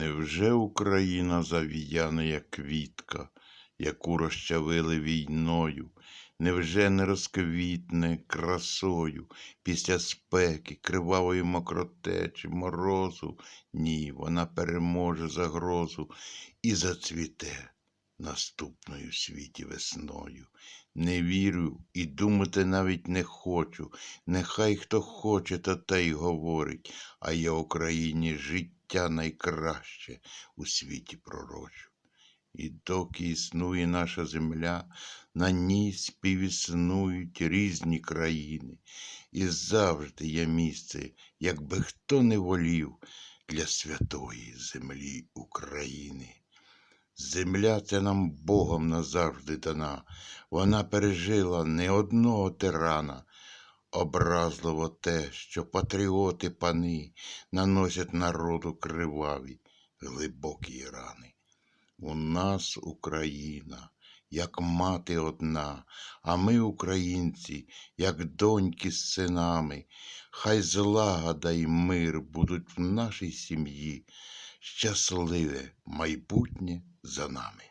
Невже Україна завіяна, як квітка, яку розчавили війною? Невже не розквітне красою після спеки, кривавої мокротечі, морозу? Ні, вона переможе загрозу і зацвіте наступною в світі весною. Не вірю і думати навіть не хочу. Нехай хто хоче, то те й говорить, а я Україні життя найкраще у світі пророчу. І доки існує наша земля, на ній співіснують різні країни, і завжди є місце, якби хто не волів, для святої землі України. Земля це нам Богом назавжди дана, вона пережила не одного тирана. Образливо те, що патріоти пани наносять народу криваві, глибокі рани. У нас Україна, як мати одна, а ми, українці, як доньки з синами. Хай злагода й мир будуть в нашій сім'ї, щасливе майбутнє за нами.